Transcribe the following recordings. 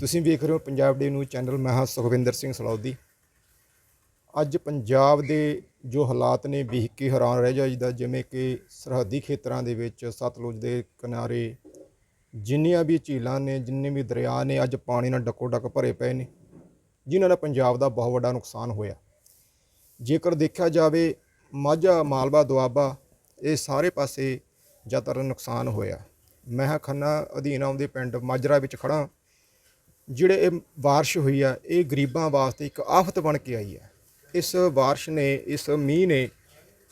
ਤੁਸੀਂ ਵੇਖ ਰਹੇ ਹੋ ਪੰਜਾਬ ਡੇ ਨਿਊਜ਼ ਚੈਨਲ ਮੈਂ ਹਾਂ ਸੁਖਵਿੰਦਰ ਸਿੰਘ ਸਲੌਦੀ। ਅੱਜ ਪੰਜਾਬ ਦੇ ਜੋ ਹਾਲਾਤ ਨੇ, ਵੇਖ ਕੇ ਹੈਰਾਨ ਰਹਿ ਜਾਈਦਾ ਜਿਵੇਂ ਕਿ ਸਰਹੱਦੀ ਖੇਤਰਾਂ ਦੇ ਵਿੱਚ ਸਤਲੁਜ ਦੇ ਕਿਨਾਰੇ ਜਿੰਨੀਆਂ ਵੀ ਝੀਲਾਂ ਨੇ, ਜਿੰਨੇ ਵੀ ਦਰਿਆ ਨੇ, ਅੱਜ ਪਾਣੀ ਨਾਲ ਡੱਕੋ ਡੱਕ ਭਰੇ ਪਏ ਨੇ, ਜਿਨ੍ਹਾਂ ਨਾਲ ਪੰਜਾਬ ਦਾ ਬਹੁਤ ਵੱਡਾ ਨੁਕਸਾਨ ਹੋਇਆ। ਜੇਕਰ ਦੇਖਿਆ ਜਾਵੇ, ਮਾਝਾ, ਮਾਲਵਾ, ਦੁਆਬਾ, ਇਹ ਸਾਰੇ ਪਾਸੇ ਜ਼ਿਆਦਾਤਰ ਨੁਕਸਾਨ ਹੋਇਆ। ਮੈਂ ਖੰਨਾ ਅਧੀਨ ਆਉਂਦੇ ਪਿੰਡ ਮਾਜਰਾ ਵਿੱਚ ਖੜਾ ਜਿਹੜੇ ਇਹ ਬਾਰਿਸ਼ ਹੋਈ ਆ, ਇਹ ਗਰੀਬਾਂ ਵਾਸਤੇ ਇੱਕ ਆਫਤ ਬਣ ਕੇ ਆਈ ਹੈ ਇਸ ਬਾਰਿਸ਼ ਨੇ, ਇਸ ਮੀਂਹ ਨੇ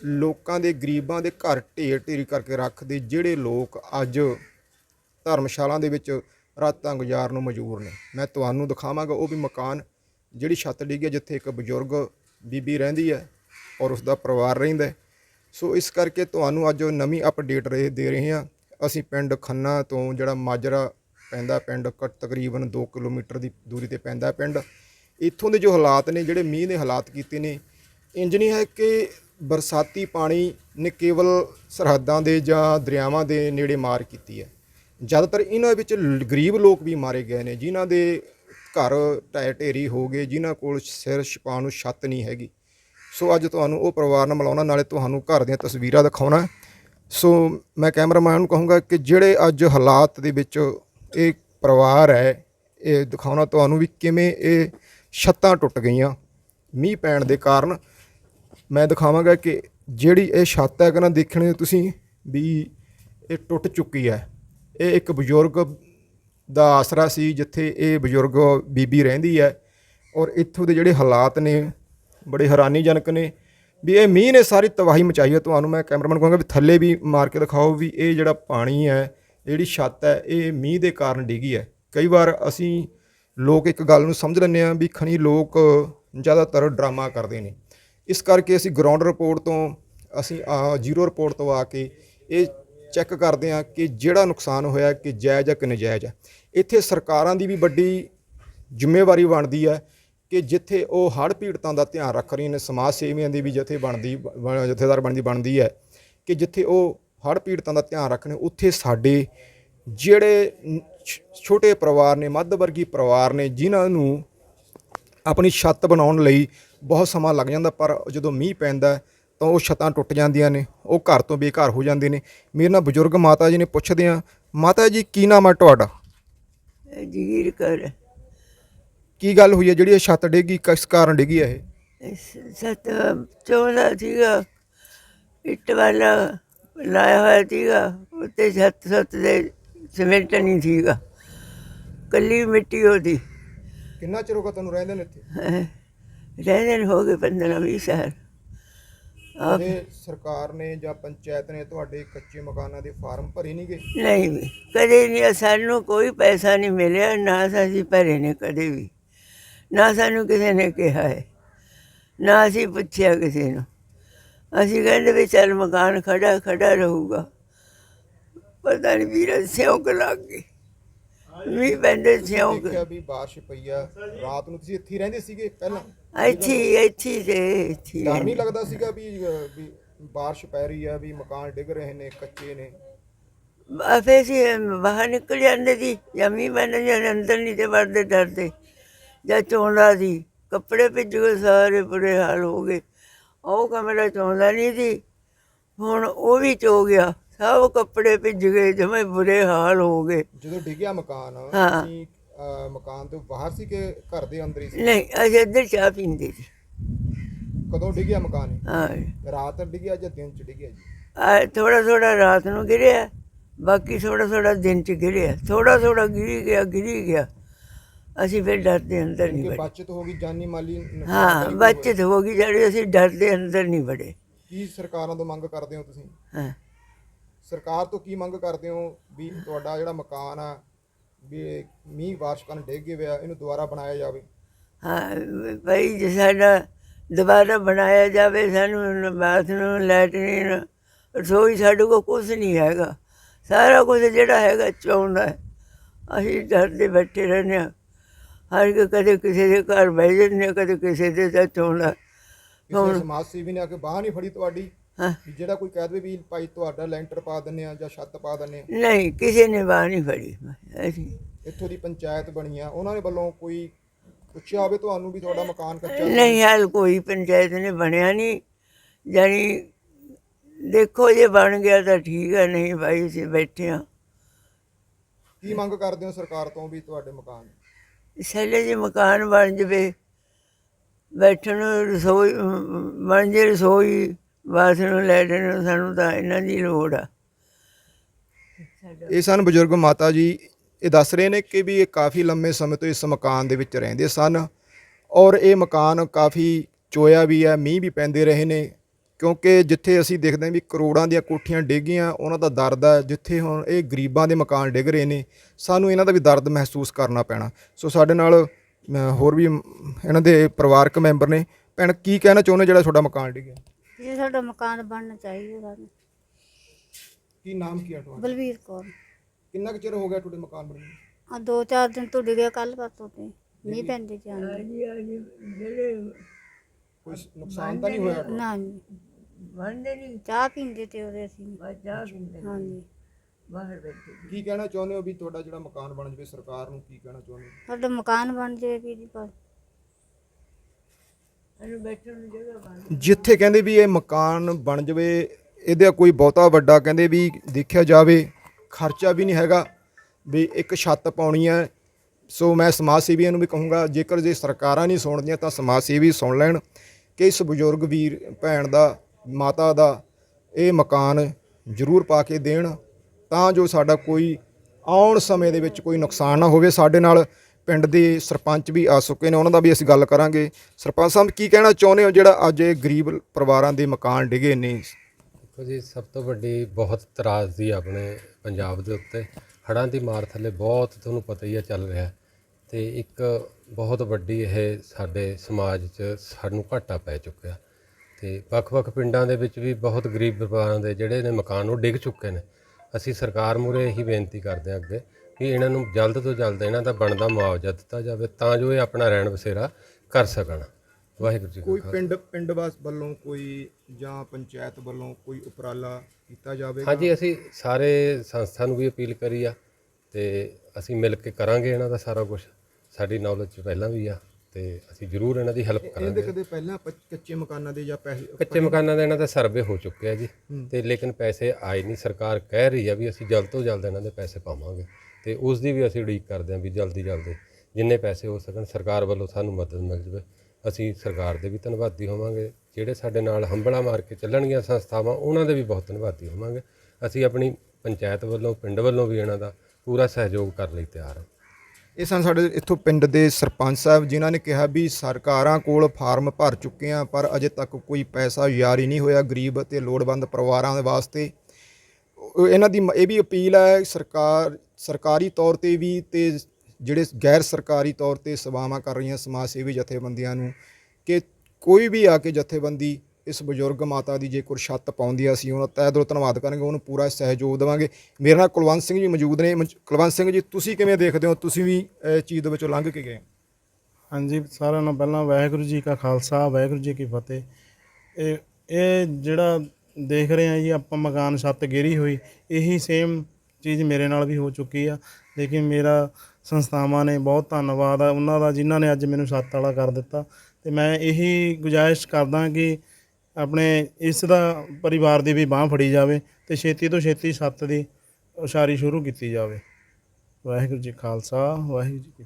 ਲੋਕਾਂ ਦੇ ਗਰੀਬਾਂ ਦੇ ਘਰ ਢੇਰ ਢੇਰੀ ਕਰਕੇ ਰੱਖਦੇ ਜਿਹੜੇ ਲੋਕ ਅੱਜ ਧਰਮਸ਼ਾਲਾ ਦੇ ਵਿੱਚ ਰਾਤਾਂ ਗੁਜ਼ਾਰਨ ਨੂੰ ਮਜਬੂਰ ਨੇ। ਮੈਂ ਤੁਹਾਨੂੰ ਦਿਖਾਵਾਂਗਾ ਉਹ ਵੀ ਮਕਾਨ ਜਿਹੜੀ ਛੱਤ ਡਿੱਗੀ ਜਿੱਥੇ ਇੱਕ ਬਜ਼ੁਰਗ ਬੀਬੀ ਰਹਿੰਦੀ ਹੈ ਔਰ ਉਸ ਦਾ ਪਰਿਵਾਰ ਰਹਿੰਦਾ ਸੋ ਇਸ ਕਰਕੇ ਤੁਹਾਨੂੰ ਅੱਜ ਨਵੀਂ ਅਪਡੇਟ ਰਹੇ ਦੇ ਰਹੇ ਹਾਂ। ਅਸੀਂ ਪਿੰਡ ਖੰਨਾ ਤੋਂ ਜਿਹੜਾ ਮਾਜਰਾ ਪੈਂਦਾ ਪਿੰਡ ਕ ਤਕਰੀਬਨ 2 ਕਿਲੋਮੀਟਰ ਦੀ ਦੂਰੀ ਤੇ ਪੈਂਦਾ ਪਿੰਡ। ਇੱਥੋਂ ਦੇ ਜੋ ਹਾਲਾਤ ਨੇ, ਜਿਹੜੇ ਮੀਂਹ ਦੇ ਹਾਲਾਤ ਕੀਤੇ ਨੇ ਇੰਜ ਨਹੀਂ ਹੈ ਕਿ ਬਰਸਾਤੀ ਪਾਣੀ ਨੇ ਕੇਵਲ ਸਰਹੱਦਾਂ ਦੇ ਜਾਂ ਦਰਿਆਵਾਂ ਦੇ ਨੇੜੇ ਮਾਰ ਕੀਤੀ ਹੈ। ਜ਼ਿਆਦਾਤਰ ਇਹਨਾਂ ਵਿੱਚ ਗਰੀਬ ਲੋਕ ਵੀ ਮਾਰੇ ਗਏ ਨੇ, ਜਿਨ੍ਹਾਂ ਦੇ ਘਰ ਢਹਿ ਢੇਰੀ ਹੋ ਗਏ, ਜਿਨ੍ਹਾਂ ਕੋਲ ਸਿਰ ਛਪਾਉਣ ਨੂੰ ਛੱਤ ਨਹੀਂ ਹੈਗੀ। ਸੋ ਅੱਜ ਤੁਹਾਨੂੰ ਉਹ ਪਰਿਵਾਰ ਨਾਲ ਮਿਲਾਉਣਾ, ਨਾਲੇ ਤੁਹਾਨੂੰ ਘਰ ਦੀਆਂ ਤਸਵੀਰਾਂ ਦਿਖਾਉਣਾ। ਸੋ ਮੈਂ ਕੈਮਰਾਮੈਨ ਨੂੰ ਕਹੂੰਗਾ ਕਿ ਜਿਹੜੇ ਅੱਜ ਹਾਲਾਤ ਦੇ ਵਿੱਚ ਇਹ ਪਰਿਵਾਰ ਹੈ, ਇਹ ਦਿਖਾਉਣਾ ਤੁਹਾਨੂੰ ਵੀ ਕਿਵੇਂ ਇਹ ਛੱਤਾਂ ਟੁੱਟ ਗਈਆਂ। ਮੀਂਹ ਪੈਣ ਦੇ ਕਾਰਨ ਮੈਂ ਦਿਖਾਵਾਂਗਾ ਕਿ ਜਿਹੜੀ ਇਹ ਛੱਤ ਹੈ ਕਹਿੰਦਾ ਦੇਖਣੇ ਤੁਸੀਂ ਵੀ ਇਹ ਟੁੱਟ ਚੁੱਕੀ ਹੈ। ਇਹ ਇੱਕ ਬਜ਼ੁਰਗ ਦਾ ਆਸਰਾ ਸੀ, ਜਿੱਥੇ ਇਹ ਬਜ਼ੁਰਗ ਬੀਬੀ ਰਹਿੰਦੀ ਹੈ ਔਰ ਇੱਥੋਂ ਦੇ ਜਿਹੜੇ ਹਾਲਾਤ ਨੇ, ਬੜੇ ਹੈਰਾਨੀਜਨਕ ਨੇ ਵੀ ਇਹ ਮੀਂਹ ਨੇ ਸਾਰੀ ਤਬਾਹੀ ਮਚਾਈ ਹੈ। ਤੁਹਾਨੂੰ ਮੈਂ ਕੈਮਰਾਮੈਨ ਕਹਾਂਗਾ ਵੀ ਥੱਲੇ ਵੀ ਮਾਰ ਕੇ ਦਿਖਾਓ ਵੀ ਇਹ ਜਿਹੜਾ ਪਾਣੀ ਹੈ ਜਿਹੜੀ ਛੱਤ ਹੈ, ਇਹ ਮੀਂਹ ਦੇ ਕਾਰਨ ਡਿੱਗੀ ਹੈ। ਕਈ ਵਾਰ ਅਸੀਂ ਲੋਕ ਇੱਕ ਗੱਲ ਨੂੰ ਸਮਝ ਲੈਂਦੇ ਹਾਂ ਵੀ ਖਣੀ ਲੋਕ ਜ਼ਿਆਦਾਤਰ ਡਰਾਮਾ ਕਰਦੇ ਨੇ। ਇਸ ਕਰਕੇ ਅਸੀਂ ਗਰਾਊਂਡ ਰਿਪੋਰਟ ਤੋਂ ਅਸੀਂ ਜ਼ੀਰੋ ਰਿਪੋਰਟ ਤੋਂ ਆ ਕੇ ਇਹ ਚੈੱਕ ਕਰਦੇ ਹਾਂ ਕਿ ਜਿਹੜਾ ਨੁਕਸਾਨ ਹੋਇਆ ਕਿ ਜਾਇਜ਼ ਹੈ ਕਿ ਨਜਾਇਜ਼ ਹੈ। ਇੱਥੇ ਸਰਕਾਰਾਂ ਦੀ ਵੀ ਵੱਡੀ ਜ਼ਿੰਮੇਵਾਰੀ ਬਣਦੀ ਹੈ ਕਿ ਜਿੱਥੇ ਉਹ ਹੜ੍ਹ ਪੀੜਤਾਂ ਦਾ ਧਿਆਨ ਰੱਖ ਰਹੀਆਂ ਨੇ, ਸਮਾਜ ਸੇਵੀਆਂ ਦੀ ਵੀ ਜਥੇ ਬਣਦੀ, ਜਥੇਦਾਰ ਬਣਦੀ ਬਣਦੀ ਹੈ ਕਿ ਜਿੱਥੇ ਉਹ ਹੜ੍ਹ ਪੀੜਤਾਂ ਦਾ ਧਿਆਨ ਰੱਖਣ ਉੱਥੇ ਸਾਡੇ ਜਿਹੜੇ ਛੋਟੇ ਪਰਿਵਾਰ ਨੇ ਮੱਧ ਵਰਗੀ ਪਰਿਵਾਰ ਨੇ ਜਿਨ੍ਹਾਂ ਨੂੰ ਆਪਣੀ ਛੱਤ ਬਣਾਉਣ ਲਈ ਬਹੁਤ ਸਮਾਂ ਲੱਗ ਜਾਂਦਾ ਪਰ ਜਦੋਂ ਮੀਂਹ ਪੈਂਦਾ ਤਾਂ ਉਹ ਛੱਤਾਂ ਟੁੱਟ ਜਾਂਦੀਆਂ ਨੇ ਉਹ ਘਰ ਤੋਂ ਬੇਘਰ ਹੋ ਜਾਂਦੇ ਨੇ। ਮੇਰੇ ਨਾਲ ਬਜ਼ੁਰਗ ਮਾਤਾ ਜੀ ਨੇ ਪੁੱਛਦੇ ਆ ਮਾਤਾ ਜੀ ਕੀ ਨਾਮ ਹੈ ਤੁਹਾਡਾ? ਜਗੀਰ ਕਰ। ਕੀ ਗੱਲ ਹੋਈ ਹੈ? ਜਿਹੜੀ ਇਹ ਛੱਤ ਡੇਗੀ ਕਿਸ ਕਾਰਨ ਡਿੱਗੀ ਹੈ ਇਹ? ਸਤ ਚੋਦਾ ਸੀਗਾ ਇੱਟ ਵਾਲਾ। ਲਾਇਆ ਹੋਇਆ ਸੀਗਾ ਉੱਤੇ ਛੱਤ ਛੱਤ ਦੇ ਸਿਮੈਂਟ ਨਹੀਂ ਸੀਗਾ। ਕੱਲੀ ਮਿੱਟੀ ਉਹਦੀ। ਕਿੰਨਾ ਚਿਰ ਹੋ ਗਿਆ ਤੁਹਾਨੂੰ ਰਹਿੰਦੇ ਨੇ ਇੱਥੇ? ਰਹਿੰਦੇ ਨੂੰ ਹੋ ਗਏ 15 20 ਸਾਲ। ਆਪ ਤੇ ਸਰਕਾਰ ਨੇ ਜਾਂ ਪੰਚਾਇਤ ਨੇ ਤੁਹਾਡੇ ਕੱਚੇ ਮਕਾਨਾਂ ਦੇ ਫਾਰਮ ਭਰੇ ਨਹੀਂ ਗਏ? ਨਹੀਂ ਵੀ ਕਦੇ ਨਹੀਂ ਸਾਨੂੰ ਕੋਈ ਪੈਸਾ ਨਹੀਂ ਮਿਲਿਆ ਨਾ ਅਸੀਂ ਭਰੇ ਨੇ ਕਦੇ ਵੀ। ਨਾ ਸਾਨੂੰ ਕਿਸੇ ਨੇ ਕਿਹਾ ਹੈ ਨਾ ਅਸੀਂ ਪੁੱਛਿਆ ਕਿਸੇ ਨੂੰ। ਅਸੀਂ ਕਹਿੰਦੇ ਵੀ ਚੱਲ ਮਕਾਨ ਖੜਾ ਖੜਾ ਰਹੂਗਾ। ਪਤਾ ਨਹੀਂ ਵੀਰ ਸਿਉਂਕ ਲੱਗ ਗਈ। ਵੀ ਬੰਦੇ ਸਿਉਂਕ। ਦੇਖਿਆ ਵੀ ਬਾਰਿਸ਼ ਪਈ ਆ। ਰਾਤ ਨੂੰ ਤੁਸੀਂ ਇੱਥੇ ਹੀ ਰਹਿੰਦੇ ਸੀਗੇ ਪਹਿਲਾਂ? ਇੱਥੇ ਇੱਥੇ ਇੱਥੇ ਡਰ ਨਹੀਂ ਲੱਗਦਾ ਸੀਗਾ ਵੀ ਅਹ, ਵੀ ਬਾਰਿਸ਼ ਪੈ ਰਹੀ ਆ ਵੀ ਮਕਾਨ ਡਿੱਗ ਰਹੇ ਨੇ ਕੱਚੇ ਨੇ? ਆਪੇ ਸੀ ਬਾਹਰ ਨਿਕਲ ਜਾਂਦੇ ਸੀ ਜਮੀ ਮੈਨੇ ਜਨ ਅੰਦਰ ਨਹੀਂ ਤੇ ਵੜਦੇ ਡਰਦੇ ਜਾਂ ਚੋਂਦਾ ਸੀ। ਕੱਪੜੇ ਭਿੱਜ ਗਏ ਸਾਰੇ ਬੁਰੇ ਹਾਲ ਹੋ ਗਏ। ਉਹ ਕਮਰਾ ਚੋਂਦਾ ਨਹੀਂ ਸੀ। ਹੁਣ ਉਹ ਵੀ ਚੋ ਗਿਆ। ਸਭ ਕੱਪੜੇ ਭਿੱਜ ਗਏ ਜਮੇ ਬੁਰੇ ਹਾਲ ਹੋ ਗਏ। ਜਦੋਂ ਡਿੱਗਿਆ ਮਕਾਨ ਹਾਂ। ਤੁਸੀਂ ਅਹ, ਮਕਾਨ ਤੋਂ ਬਾਹਰ ਸੀ ਕਿ ਘਰ ਦੇ ਅੰਦਰ ਹੀ ਸੀ? ਨਹੀਂ ਅਸੀਂ ਇੱਧਰ ਚਾਹ ਪੀਂਦੇ ਸੀ। ਕਦੋਂ ਡਿੱਗਿਆ ਮਕਾਨ? ਹਾਂ। ਰਾਤ ਡਿੱਗਿਆ ਜਾਂ ਦਿਨ ਚ ਡਿੱਗਿਆ ਜੀ? ਆ ਥੋੜਾ ਥੋੜਾ ਰਾਤ ਨੂੰ ਗਿਰਿਆ। ਬਾਕੀ ਥੋੜਾ ਥੋੜਾ ਦਿਨ ਚ ਗਿਰਿਆ। ਥੋੜਾ ਥੋੜਾ ਗਿਰੀ ਗਿਆ ਗਿਰੀ ਗਿਆ। ਅਸੀਂ ਫਿਰ ਡਰਦੇ ਅੰਦਰ ਨਹੀਂ ਕਿ ਵੜੇ। ਬਚਤ ਹੋ ਗਈ ਜਾਨੀ ਮਾਲੀ ਨੁਕਸਾਨ ਤਾਂ ਹਾਂ ਬਚਤ ਹੋ ਗਈ ਜਿਹੜੀ ਅਸੀਂ ਡਰਦੇ ਅੰਦਰ ਨਹੀਂ ਵੜੇ। ਕੀ ਸਰਕਾਰਾਂ ਤੋਂ ਮੰਗ ਕਰਦੇ ਹੋ ਤੁਸੀਂ? ਹਾਂ। ਸਰਕਾਰ ਤੋਂ ਕੀ ਮੰਗ ਕਰਦੇ ਹੋ ਵੀ ਤੁਹਾਡਾ ਜਿਹੜਾ ਮਕਾਨ ਆ ਵੀ ਮੀਂਹ ਬਾਰਿਸ਼ ਕਾਰਨ ਡਿੱਗ ਗਿਆ ਇਹਨੂੰ ਦੁਬਾਰਾ ਬਣਾਇਆ ਜਾਵੇ? ਹਾਂ ਭਾਈ ਜੇ ਸਾਡਾ ਦੁਬਾਰਾ ਬਣਾਇਆ ਜਾਵੇ ਸਾਨੂੰ ਬਾਥਰੂਮ ਲੈਟਰੀਨ ਰਸੋਈ ਸਾਡੇ ਕੋਲ ਕੁਝ ਨਹੀਂ ਹੈਗਾ। ਸਾਰਾ ਕੁਝ ਜਿਹੜਾ ਹੈਗਾ ਚਾਹੁੰਦਾ ਹੈ। ਅਸੀਂ ਡਰਦੇ ਬੈਠੇ ਰਹਿੰਦੇ ਹਾਂ। ਹਰ ਇੱਕ ਕਦੇ ਕਿਸੇ ਦੇ ਘਰ ਬਹਿ ਜਾਂਦੇ ਕਦੇ ਕਿਸੇ ਦੇ ਤਾਂ ਚਾਹੁੰਦਾ ਕਿਸੇ ਸਮਾਜ ਸੇਵੀ ਨੇ ਆ ਕੇ ਬਾਹ ਨਹੀਂ ਫੜੀ ਤੁਹਾਡੀ? ਵੀ ਜਿਹੜਾ ਕੋਈ ਕਹਿ ਦੇਵੇ ਵੀ ਭਾਈ ਤੁਹਾਡਾ ਲੈਂਟਰ ਪਾ ਦਿੰਨੇ ਆ ਜਾਂ ਛੱਤ ਪਾ ਦਿੰਨੇ ਆ ਨਹੀਂ ਕਿਸੇ ਨੇ ਬਾਹ ਨਹੀਂ ਫੜੀ। ਅਸੀਂ ਇੱਥੋਂ ਦੀ ਪੰਚਾਇਤ ਬਣੀ ਆ ਉਹਨਾਂ ਦੇ ਵੱਲੋਂ ਕੋਈ ਪੁੱਛਿਆ ਹੋਵੇ ਤੁਹਾਨੂੰ ਵੀ ਤੁਹਾਡਾ ਮਕਾਨ ਕੱਚਾ ਨਹੀਂ ਹਾਲ ਕੋਈ ਪੰਚਾਇਤ ਨੇ ਬਣਿਆ ਨਹੀਂ। ਜਾਨੀ ਦੇਖੋ ਜੇ ਬਣ ਗਿਆ ਤਾਂ ਠੀਕ ਹੈ ਨਹੀਂ ਭਾਈ ਅਸੀਂ ਬੈਠੇ ਹਾਂ। ਕੀ ਮੰਗ ਕਰਦੇ ਹੋ ਸਰਕਾਰ ਤੋਂ ਵੀ ਤੁਹਾਡੇ ਮਕਾਨ ਸਾਡੇ ਜੇ ਮਕਾਨ ਬਣ ਜਵੇ। ਬੈਠਣ ਨੂੰ ਰਸੋਈ ਬਣ ਜੇ ਰਸੋਈ ਵਾਸਣ ਲੈਟਰਨ ਨੂੰ ਸਾਨੂੰ ਤਾਂ ਇਹਨਾਂ ਦੀ ਲੋੜ ਆ। ਇਹ ਸਨ ਬਜ਼ੁਰਗ ਮਾਤਾ ਜੀ। ਇਹ ਦੱਸ ਰਹੇ ਨੇ ਕਿ ਵੀ ਇਹ ਕਾਫੀ ਲੰਮੇ ਸਮੇਂ ਤੋਂ ਇਸ ਮਕਾਨ ਦੇ ਵਿੱਚ ਰਹਿੰਦੇ ਸਨ ਔਰ ਇਹ ਮਕਾਨ ਕਾਫੀ ਚੋਇਆ ਵੀ ਹੈ, ਮੀਂਹ ਵੀ ਪੈਂਦੇ ਰਹੇ ਨੇ। ਕਿਉਂਕਿ ਜਿੱਥੇ ਅਸੀਂ ਦੇਖਦੇ ਹਾਂ ਵੀ ਕਰੋੜਾਂ ਦੀਆਂ ਕੋਠੀਆਂ ਡਿੱਗੀਆਂ ਉਹਨਾਂ ਦਾ ਦਰਦ ਹੈ ਜਿੱਥੇ ਹੁਣ ਇਹ ਗਰੀਬਾਂ ਦੇ ਮਕਾਨ ਡਿੱਗ ਰਹੇ ਨੇ ਸਾਨੂੰ ਇਹਨਾਂ ਦਾ ਵੀ ਦਰਦ ਮਹਿਸੂਸ ਕਰਨਾ ਪੈਣਾ। ਸੋ ਸਾਡੇ ਨਾਲ ਹੋਰ ਵੀ ਇਹਨਾਂ ਦੇ ਪਰਿਵਾਰਕ ਮੈਂਬਰ ਨੇ। ਭੈਣ ਕੀ ਕਹਿਣਾ ਚਾਹੁੰਦੇ ਜਿਹੜਾ ਤੁਹਾਡਾ ਮਕਾਨ ਡਿੱਗਿਆ ਇਹ ਸਾਡਾ ਮਕਾਨ ਬਣਨਾ ਚਾਹੀਦਾ ਸਾਨੂੰ। ਕੀ ਨਾਮ ਕੀ ਹੈ ਤੁਹਾਡਾ? ਬਲਵੀਰ ਕੌਰ। ਕਿੰਨਾ ਕੁ ਚਿਰ ਹੋ ਗਿਆ ਤੁਹਾਡੇ ਮਕਾਨ ਬਣੇ ਆ ਦੋ ਚਾਰ ਦਿਨ ਤੋਂ ਡਿੱਗਿਆ ਕੱਲ ਪਰਸੋਂ ਤੇ। ਨਹੀਂ ਪੈਂਦੇ ਜਾਂਦੇ ਜਿਹੜੇ ਕੋਈ ਨੁਕਸਾਨ ਤਾਂ ਨਹੀਂ ਹੋਇਆ ਨਾ ਜੀ। ਬਣਦੇ ਨਹੀਂ। ਚਾਹ ਪੀਂਦੇ ਤੇ ਉਹਦੇ ਅਸੀਂ। ਬਾਜਾ ਪਿੰਦੇ ਹਾਂਜੀ। ਬਾਹਰ ਬੈਠੇ। ਕੀ ਕਹਿਣਾ ਚਾਹੁੰਦੇ ਹੋ ਵੀ ਤੁਹਾਡਾ ਜਿਹੜਾ ਮਕਾਨ ਬਣ ਜਵੇ ਸਰਕਾਰ ਨੂੰ ਕੀ ਕਹਿਣਾ ਚਾਹੁੰਦੇ ਹੋ? ਸਾਡਾ ਮਕਾਨ ਬਣ ਜਾਏਗੀ ਜੀ ਬਸ। ਇਹਨੂੰ ਬੈਠਣ ਨੂੰ ਜਗ੍ਹਾ ਬਣ ਜਿੱਥੇ ਕਹਿੰਦੇ ਵੀ ਇਹ ਮਕਾਨ ਬਣ ਜਵੇ ਇਹਦਾ ਕੋਈ ਬਹੁਤਾ ਵੱਡਾ ਕਹਿੰਦੇ ਵੀ ਦੇਖਿਆ ਜਾਵੇ ਖਰਚਾ ਵੀ ਨਹੀਂ ਹੈਗਾ ਵੀ ਇੱਕ ਛੱਤ ਪਾਉਣੀ ਹੈ। ਸੋ ਮੈਂ ਸਮਾਜ ਸੇਵੀਆਂ ਨੂੰ ਵੀ ਕਹੂੰਗਾ ਜੇਕਰ ਜੇ ਸਰਕਾਰਾਂ ਨਹੀਂ ਸੁਣਦੀਆਂ ਤਾਂ ਸਮਾਜ ਸੇਵੀ ਸੁਣ ਲੈਣ। ਕਿ ਇਸ ਬਜ਼ੁਰਗ ਵੀਰ, ਭੈਣ ਦਾ, ਮਾਤਾ ਦਾ ਇਹ ਮਕਾਨ ਜ਼ਰੂਰ ਪਾ ਕੇ ਦੇਣ, ਤਾਂ ਜੋ ਸਾਡਾ ਕੋਈ ਆਉਣ ਸਮੇਂ ਦੇ ਵਿੱਚ ਕੋਈ ਨੁਕਸਾਨ ਨਾ ਹੋਵੇ। ਸਾਡੇ ਨਾਲ ਪਿੰਡ ਦੇ ਸਰਪੰਚ ਵੀ ਆ ਚੁੱਕੇ ਨੇ, ਉਹਨਾਂ ਦਾ ਵੀ ਅਸੀਂ ਗੱਲ ਕਰਾਂਗੇ। ਸਰਪੰਚ ਸਾਹਿਬ, ਕੀ ਕਹਿਣਾ ਚਾਹੁੰਦੇ ਹੋ ਜਿਹੜਾ ਅੱਜ ਇਹ ਗਰੀਬ ਪਰਿਵਾਰਾਂ ਦੇ ਮਕਾਨ ਡਿਗੇ ਨੇ? ਦੇਖੋ ਜੀ, ਸਭ ਤੋਂ ਵੱਡੀ ਬਹੁਤ ਤਰਾਸਦੀ ਆਪਣੇ ਪੰਜਾਬ ਦੇ ਉੱਤੇ। ਹੜ੍ਹਾਂ ਦੀ ਮਾਰ ਥੱਲੇ ਬਹੁਤ ਤੁਹਾਨੂੰ ਪਤਾ ਹੀ ਹੈ ਚੱਲ ਰਿਹਾ। ਤੇ ਇੱਕ ਬਹੁਤ ਵੱਡੀ ਇਹ ਸਾਡੇ ਸਮਾਜ 'ਚ ਸਾਨੂੰ ਘਾਟਾ ਪੈ ਚੁੱਕਿਆ। ਤੇ ਵੱਖ-ਵੱਖ ਪਿੰਡਾਂ ਦੇ ਵਿੱਚ ਵੀ ਬਹੁਤ ਗਰੀਬ ਪਰਿਵਾਰਾਂ ਦੇ ਜਿਹੜੇ ਨੇ ਮਕਾਨ ਉਹ ਡਿੱਗ ਚੁੱਕੇ ਨੇ। ਅਸੀਂ ਸਰਕਾਰ ਮੂਹਰੇ ਇਹੀ ਬੇਨਤੀ ਕਰਦੇ ਹਾਂ ਅੱਗੇ ਕਿ ਇਹਨਾਂ ਨੂੰ ਜਲਦ ਤੋਂ ਜਲਦ ਇਹਨਾਂ ਦਾ ਬਣਦਾ ਮੁਆਵਜ਼ਾ ਦਿੱਤਾ ਜਾਵੇ ਤਾਂ ਜੋ ਇਹ ਆਪਣਾ ਰਹਿਣ ਬਸੇਰਾ ਕਰ ਸਕਣ। ਵਾਹਿਗੁਰੂ ਜੀ ਕੋਈ ਪਿੰਡ ਪਿੰਡ ਵਾਸ ਵੱਲੋਂ ਕੋਈ ਜਾਂ ਪੰਚਾਇਤ ਵੱਲੋਂ ਕੋਈ ਉਪਰਾਲਾ ਕੀਤਾ ਜਾਵੇਗਾ? ਹਾਂਜੀ ਅਸੀਂ ਸਾਰੇ ਸੰਸਥਾ ਨੂੰ ਵੀ ਅਪੀਲ ਕਰੀ ਆ ਤੇ ਅਸੀਂ ਮਿਲ ਕੇ ਕਰਾਂਗੇ ਇਹਨਾਂ ਦਾ ਸਾਰਾ ਕੁਝ ਸਾਡੀ ਨੌਲੇਜ ਚ ਪਹਿਲਾਂ ਵੀ ਆ ਤੇ ਅਸੀਂ ਜ਼ਰੂਰ ਇਹਨਾਂ ਦੀ ਹੈਲਪ ਇਹਦੇ ਕਰਾਂਗੇ। ਕਦੇ ਪਹਿਲਾਂ ਪ- ਕੱਚੇ ਮਕਾਨਾਂ ਦੇ ਜਾਂ ਪੈਸੇ ਕੱਚੇ ਮਕਾਨਾਂ ਦਾ ਇਹਨਾਂ ਦਾ ਸਰਵੇ ਹੋ ਚੁੱਕਿਆ ਜੀ ਤੇ ਲੇਕਿਨ ਪੈਸੇ ਆਏ ਨਹੀਂ। ਸਰਕਾਰ ਕਹਿ ਰਹੀ ਆ ਵੀ ਅਸੀਂ ਜਲਦ ਤੋਂ ਜਲਦ ਇਹਨਾਂ ਦੇ ਪੈਸੇ ਪਾਵਾਂਗੇ ਤੇ ਉਸ ਦੀ ਵੀ ਅਸੀਂ ਉਡੀਕ ਕਰਦੇ ਹਾਂ ਵੀ ਜਲਦੀ ਜਲਦੀ ਜਿੰਨੇ ਪੈਸੇ ਹੋ ਸਕਣ ਸਰਕਾਰ ਵੱਲੋਂ ਸਾਨੂੰ ਮਦਦ ਮਿਲ ਜਾਵੇ। ਅਸੀਂ ਸਰਕਾਰ ਦੇ ਵੀ ਧੰਨਵਾਦੀ ਹੋਵਾਂਗੇ। ਜਿਹੜੇ ਸਾਡੇ ਨਾਲ ਹੰਬਲਾ ਮਾਰ ਕੇ ਚੱਲਣਗੀਆਂ ਸੰਸਥਾਵਾਂ ਉਹਨਾਂ ਦੇ ਵੀ ਬਹੁਤ ਧੰਨਵਾਦੀ ਹੋਵਾਂਗੇ। ਅਸੀਂ ਆਪਣੀ ਪੰਚਾਇਤ ਵੱਲੋਂ ਪਿੰਡ ਵੱਲੋਂ ਵੀ ਇਹਨਾਂ ਦਾ ਪੂਰਾ ਸਹਿਯੋਗ ਕਰਨ ਲਈ ਤਿਆਰ ਹਾਂ। ਇਹ ਸਨ ਸਾਡੇ ਇੱਥੋਂ ਪਿੰਡ ਦੇ ਸਰਪੰਚ ਸਾਹਿਬ, ਜਿਨ੍ਹਾਂ ਨੇ ਕਿਹਾ ਵੀ ਸਰਕਾਰਾਂ ਕੋਲ ਫਾਰਮ ਭਰ ਚੁੱਕੇ ਆ, ਪਰ ਅਜੇ ਤੱਕ ਕੋਈ ਪੈਸਾ ਜਾਰੀ ਨਹੀਂ ਹੋਇਆ ਗਰੀਬ ਅਤੇ ਲੋੜਵੰਦ ਪਰਿਵਾਰਾਂ ਦੇ ਵਾਸਤੇ। ਇਹਨਾਂ ਦੀ ਇਹ ਵੀ ਅਪੀਲ ਹੈ ਸਰਕਾਰ, ਸਰਕਾਰੀ ਤੌਰ ਤੇ ਵੀ ਤੇ ਜਿਹੜੇ ਗੈਰ ਸਰਕਾਰੀ ਤੌਰ ਤੇ ਸੇਵਾਵਾਂ ਕਰ ਰਹੀਆਂ ਸਮਾਜ ਸੇਵੀ ਜਥੇਬੰਦੀਆਂ ਨੂੰ, ਕਿ ਕੋਈ ਵੀ ਆ ਕੇ ਜਥੇਬੰਦੀ ਇਸ ਬਜ਼ੁਰਗ ਮਾਤਾ ਦੀ ਜੇ ਕੋਈ ਛੱਤ ਪਾਉਂਦੀ ਆ, ਅਸੀਂ ਉਹਨਾਂ ਤਹਿ ਦਿਲੋਂ ਧੰਨਵਾਦ ਕਰਾਂਗੇ, ਉਹਨੂੰ ਪੂਰਾ ਸਹਿਯੋਗ ਦੇਵਾਂਗੇ। ਮੇਰੇ ਨਾਲ ਕੁਲਵੰਤ ਸਿੰਘ ਜੀ ਮੌਜੂਦ ਨੇ। ਮੌਜ- ਕੁਲਵੰਤ ਸਿੰਘ ਜੀ, ਤੁਸੀਂ ਕਿਵੇਂ ਦੇਖਦੇ ਹੋ? ਤੁਸੀਂ ਵੀ ਇਹ ਚੀਜ਼ ਦੇ ਵਿੱਚੋਂ ਲੰਘ ਕੇ ਗਏ? ਹਾਂਜੀ, ਸਾਰਿਆਂ ਨਾਲੋਂ ਪਹਿਲਾਂ ਵਾਹਿਗੁਰੂ ਜੀ ਕਾ ਖਾਲਸਾ, ਵਾਹਿਗੁਰੂ ਜੀ ਕੀ ਫਤਿਹ। ਇਹ ਇਹ ਜਿਹੜਾ ਦੇਖ ਰਹੇ ਆ ਜੀ, ਆਪਾਂ ਮਕਾਨ ਛੱਤ ਗਿਰੀ ਹੋਈ, ਇਹੀ ਸੇਮ ਚੀਜ਼ ਮੇਰੇ ਨਾਲ ਵੀ ਹੋ ਚੁੱਕੀ ਆ। ਲੇਕਿਨ ਮੇਰਾ ਸੰਸਥਾਵਾਂ ਨੇ ਬਹੁਤ ਧੰਨਵਾਦ ਆ। ਉਹਨਾਂ ਦਾ ਜਿਨ੍ਹਾਂ ਨੇ ਅੱਜ ਮੈਨੂੰ ਛੱਤ ਵਾਲਾ ਕਰ ਦਿੱਤਾ। ਤੇ ਮੈਂ ਇਹੀ ਗੁਜਾਇਸ਼ ਕਰਦਾ ਕਿ ਆਪਣੇ ਇਸ ਦਾ ਪਰਿਵਾਰ ਦੀ ਵੀ ਬਾਹ ਫੜੀ ਜਾਵੇ ਤੇ ਛੇਤੀ ਤੋਂ ਛੇਤੀ ਸੱਤ ਦੀ ਉਸਾਰੀ ਸ਼ੁਰੂ ਕੀਤੀ ਜਾਵੇ। ਵਾਹਿਗੁਰੂ ਜੀ ਖਾਲਸਾ, ਵਾਹਿਗੁਰੂ ਜੀ ਕੀ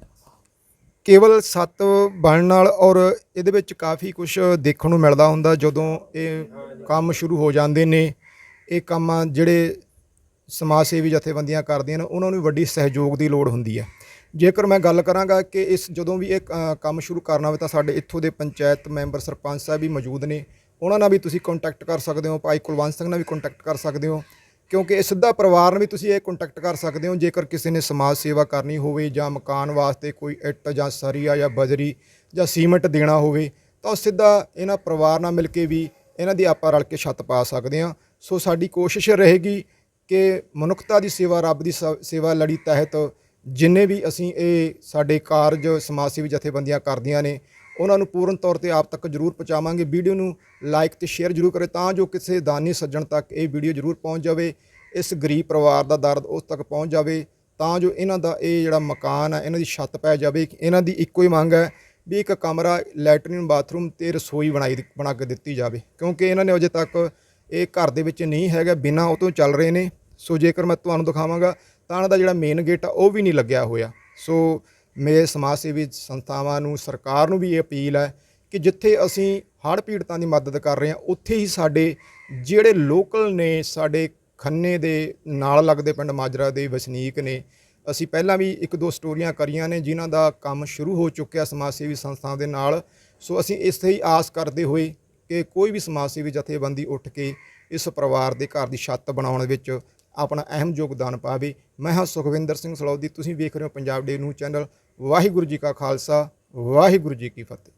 ਕੇਵਲ ਸੱਤ ਬਣਨ ਨਾਲ ਔਰ ਇਹਦੇ ਵਿੱਚ ਕਾਫੀ ਕੁਝ ਦੇਖਣ ਨੂੰ ਮਿਲਦਾ ਹੁੰਦਾ ਜਦੋਂ ਇਹ ਕੰਮ ਸ਼ੁਰੂ ਹੋ ਜਾਂਦੇ ਨੇ, ਇਹ ਕੰਮ ਜਿਹੜੇ ਸਮਾਜ ਸੇਵੀ ਜਥੇਬੰਦੀਆਂ ਕਰਦੀਆਂ ਨੇ, ਉਹਨਾਂ ਨੂੰ ਵੱਡੀ ਸਹਿਯੋਗ ਦੀ ਲੋੜ ਹੁੰਦੀ ਹੈ। ਜੇਕਰ ਮੈਂ ਗੱਲ ਕਰਾਂਗਾ ਕਿ ਇਸ ਜਦੋਂ ਵੀ ਇਹ ਕੰਮ ਸ਼ੁਰੂ ਕਰਨਾ ਹੋਵੇ ਤਾਂ ਸਾਡੇ ਇੱਥੋਂ ਦੇ ਪੰਚਾਇਤ ਮੈਂਬਰ, ਸਰਪੰਚ ਸਾਹਿਬ ਵੀ ਮੌਜੂਦ ਨੇ। ਉਹਨਾਂ ਨਾਲ ਵੀ ਤੁਸੀਂ ਕੰਟੈਕਟ ਕਰ ਸਕਦੇ ਹੋ, ਭਾਈ ਕੁਲਵੰਤ ਸਿੰਘ ਨਾਲ ਵੀ ਕੰਟੈਕਟ ਕਰ ਸਕਦੇ ਹੋ, ਕਿਉਂਕਿ ਇਹ ਸਿੱਧਾ ਪਰਿਵਾਰ ਨਾਲ ਵੀ ਤੁਸੀਂ ਇਹ ਕੰਟੈਕਟ ਕਰ ਸਕਦੇ ਹੋ, ਜੇਕਰ ਕਿਸੇ ਨੇ ਸਮਾਜ ਸੇਵਾ ਕਰਨੀ ਹੋਵੇ ਜਾਂ ਮਕਾਨ ਵਾਸਤੇ ਕੋਈ ਇੱਟ ਜਾਂ ਸਰੀਆ ਜਾਂ ਬਜਰੀ ਜਾਂ ਸੀਮੈਂਟ ਦੇਣਾ ਹੋਵੇ, ਤਾਂ ਉਹ ਸਿੱਧਾ ਇਹਨਾਂ ਪਰਿਵਾਰ ਨਾਲ ਮਿਲ ਕੇ ਵੀ ਇਹਨਾਂ ਦੀ ਆਪਾਂ ਰਲ ਕੇ ਛੱਤ ਪਾ ਸਕਦੇ ਹਾਂ। ਸੋ ਸਾਡੀ ਕੋਸ਼ਿਸ਼ ਰਹੇਗੀ ਕਿ ਮਨੁੱਖਤਾ ਦੀ ਸੇਵਾ, ਰੱਬ ਦੀ ਸ- ਸੇਵਾ ਲੜੀ ਤਹਿਤ ਜਿੰਨੇ ਵੀ ਅਸੀਂ ਇਹ ਸਾਡੇ ਕਾਰਜ, ਸਮਾਜ ਸੇਵੀ ਜਥੇਬੰਦੀਆਂ ਕਰਦੀਆਂ ਨੇ ਉਹਨਾਂ ਨੂੰ ਪੂਰਨ ਤੌਰ ਤੇ ਆਪ ਤੱਕ ਜਰੂਰ ਪਹੁੰਚਾਵਾਂਗੇ। ਵੀਡੀਓ ਨੂੰ ਲਾਈਕ ਤੇ ਸ਼ੇਅਰ ਜਰੂਰ ਕਰੇ ਤਾਂ ਜੋ ਕਿਸੇ ਦਾਨੀ ਸੱਜਣ ਤੱਕ ਇਹ ਵੀਡੀਓ ਜਰੂਰ ਪਹੁੰਚ ਜਾਵੇ, ਇਸ ਗਰੀਬ ਪਰਿਵਾਰ ਦਾ ਦਰਦ ਉਸ ਤੱਕ ਪਹੁੰਚ ਜਾਵੇ, ਤਾਂ ਜੋ ਇਹਨਾਂ ਦਾ ਇਹ ਜਿਹੜਾ ਮਕਾਨ ਹੈ ਇਹਨਾਂ ਦੀ ਛੱਤ ਪੈ ਜਾਵੇ ਇਹਨਾਂ ਦੀ ਇੱਕੋ ਹੀ ਮੰਗ ਹੈ ਵੀ ਇੱਕ ਕਮਰਾ, ਲੈਟਰਨ, ਬਾਥਰੂਮ ਤੇ ਰਸੋਈ ਬਣਾਈ ਬਣਾ ਕੇ ਦਿੱਤੀ ਜਾਵੇ। ਕਿਉਂਕਿ ਇਹਨਾਂ ਨੇ ਅਜੇ ਤੱਕ ਇਹ ਘਰ ਦੇ ਵਿੱਚ ਨਹੀਂ ਹੈਗਾ, ਬਿਨਾਂ ਉਹ ਤੋਂ ਚੱਲ ਰਹੇ ਨੇ। ਸੋ ਜੇਕਰ ਮੈਂ ਤੁਹਾਨੂੰ ਦਿਖਾਵਾਂਗਾ, ਤਾਂ ਇਹਨਾਂ ਦਾ ਜਿਹੜਾ ਮੇਨ ਗੇਟ ਆ, ਉਹ ਵੀ ਨਹੀਂ ਲੱਗਿਆ ਹੋਇਆ। ਸੋ ਮੇਰੇ ਸਮਾਜ ਸੇਵੀ ਸੰਸਥਾਵਾਂ ਨੂੰ, ਸਰਕਾਰ ਨੂੰ ਵੀ ਇਹ ਅਪੀਲ ਹੈ ਕਿ ਜਿੱਥੇ ਅਸੀਂ ਹੜ੍ਹ ਪੀੜਤਾਂ ਦੀ ਮਦਦ ਕਰ ਰਹੇ ਹਾਂ, ਉੱਥੇ ਹੀ ਸਾਡੇ ਜਿਹੜੇ ਲੋਕਲ ਨੇ, ਸਾਡੇ ਖੰਨੇ ਦੇ ਨਾਲ ਲੱਗਦੇ ਪਿੰਡ ਮਾਜਰਾ ਦੇ ਵਸਨੀਕ ਨੇ, ਅਸੀਂ ਪਹਿਲਾਂ ਵੀ ਇੱਕ ਦੋ ਸਟੋਰੀਆਂ ਕਰੀਆਂ ਨੇ ਜਿਨ੍ਹਾਂ ਦਾ ਕੰਮ ਸ਼ੁਰੂ ਹੋ ਚੁੱਕਿਆ ਸਮਾਜ ਸੇਵੀ ਸੰਸਥਾ ਦੇ ਨਾਲ। ਸੋ ਅਸੀਂ ਇਸ ਤੇ ਹੀ ਆਸ ਕਰਦੇ ਹੋਏ ਕਿ ਕੋਈ ਵੀ ਸਮਾਜ ਸੇਵੀ ਜਥੇਬੰਦੀ ਉੱਠ ਕੇ ਇਸ ਪਰਿਵਾਰ ਦੇ ਘਰ ਦੀ ਛੱਤ ਬਣਾਉਣ ਵਿੱਚ ਆਪਣਾ ਅਹਿਮ ਯੋਗਦਾਨ ਪਾਵੇ। ਮੈਂ ਹਾਂ ਸੁਖਵਿੰਦਰ ਸਿੰਘ ਸਲੌਦੀ। ਤੁਸੀਂ ਵੇਖ ਰਹੇ ਹੋ Punjab day news channel Waheguru ji ਕਾ ਖਾਲਸਾ, ਵਾਹਿਗੁਰੂ ਜੀ ਕੀ ਫਤਿਹ।